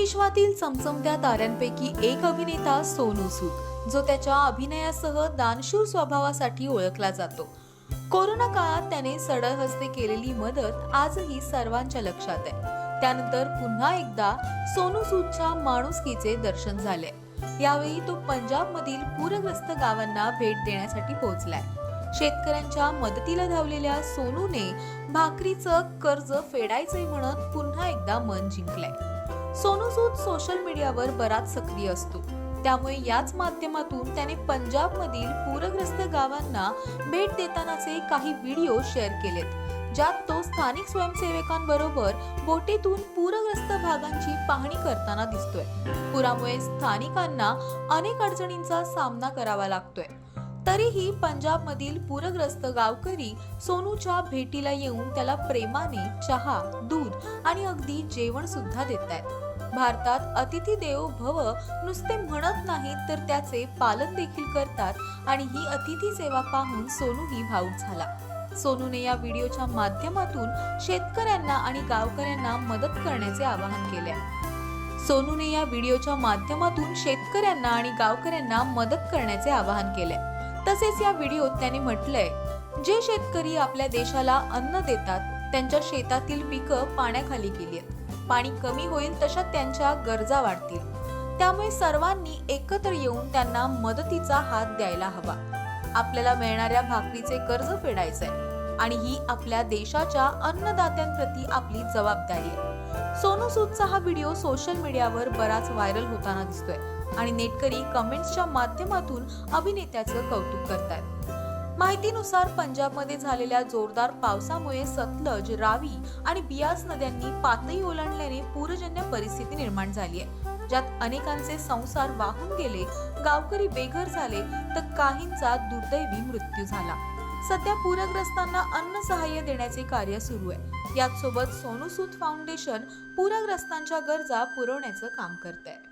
विश्वातील चमचमत्या ताऱ्यांपैकी एक अभिनेता सोनू सूद जो त्याच्या अभिनयासह दानशूर स्वभावासाठी ओळखला जातो. कोरोना काळात त्याने सडळ हस्ते केलेली मदत आजही सर्वांच्या लक्षात आहे. त्यानंतर पुन्हा एकदा सोनू सूदच्या माणुसकीचे दर्शन झाले. यावेळी तो पंजाबमधील पूरग्रस्त गावांना भेट देण्यासाठी पोहोचलाय. शेतकऱ्यांच्या मदतीला धावलेल्या सोनूने भाकरीचं कर्ज फेडायचंय म्हणत पुन्हा एकदा मन जिंकलंय. सोनू सूद सोशल मीडियावर बराच सक्रिय असतो. त्यामुळे याच माध्यमातून त्याने पंजाबमधील पूरग्रस्त गावांना भेट देतानाचे काही व्हिडिओ शेअर केलेत. ज्यात तो स्थानिक स्वयंसेवकांबरोबर बोटीतून पूरग्रस्त भागांची पाहणी करताना दिसतोय. पुरामुळे स्थानिकांना अनेक अडचणींचा सामना करावा लागतोय. तरीही पंजाबमधील पूरग्रस्त गावकरी सोनूच्या भेटीला येऊन त्याला प्रेमाने चहा दूध आणि अगदी जेवण सुद्धा देत आहेत भारतात अतिथी देव भव नुसते म्हणत नाहीत तर त्याचे पालन देखील करतात आणि ही अतिथी सेवा पाहून सोनूही भाऊक झाला. सोनूने या व्हिडिओच्या माध्यमातून शेतकऱ्यांना आणि गावकऱ्यांना मदत करण्याचे आवाहन केले. सोनूने या व्हिडिओच्या माध्यमातून शेतकऱ्यांना आणि गावकऱ्यांना मदत करण्याचे आवाहन केले. तसेच या व्हिडिओत त्याने म्हटलंय जे शेतकरी आपल्या देशाला अन्न देतात त्यांच्या शेतातील पिकं पाण्याखाली गेली आहेत. पाणी कमी होईल तशा त्यांच्या गरजा वाढतील. त्यामुळे सर्वांनी एकत्र येऊन त्यांना मदतीचा हात द्यायला हवा. आपल्याला मिळणाऱ्या भाकरीचे कर्ज फेडायचंय. आणि ही आपल्या देशाच्या अन्नदात्यांप्रती आपली जबाबदारी आहे. सोनू सूदचा हा व्हिडिओ सोशल मीडियावर बराच व्हायरल होताना दिसतोय आणि नेटकरी कमेंट्सच्या माध्यमातून अभिनेत्याचं कौतुक करतायत. माहितीनुसार पंजाबमध्ये झालेल्या जोरदार पावसामुळे सतलज रावी आणि बियास नद्यांनी पातळी ओलांडल्याने पूरजन्य परिस्थिती निर्माण झाली आहे. ज्यात अनेकांचे संसार वाहून गेले गावकरी बेघर झाले तर काहींचा दुर्दैवी मृत्यू झाला. सध्या पूरग्रस्तांना अन्न सहाय्य देण्याचे कार्य सुरू आहे. याच सोबत सोनू सूद फाउंडेशन पूरग्रस्तांच्या गरजा पुरवण्याचं काम करत आहे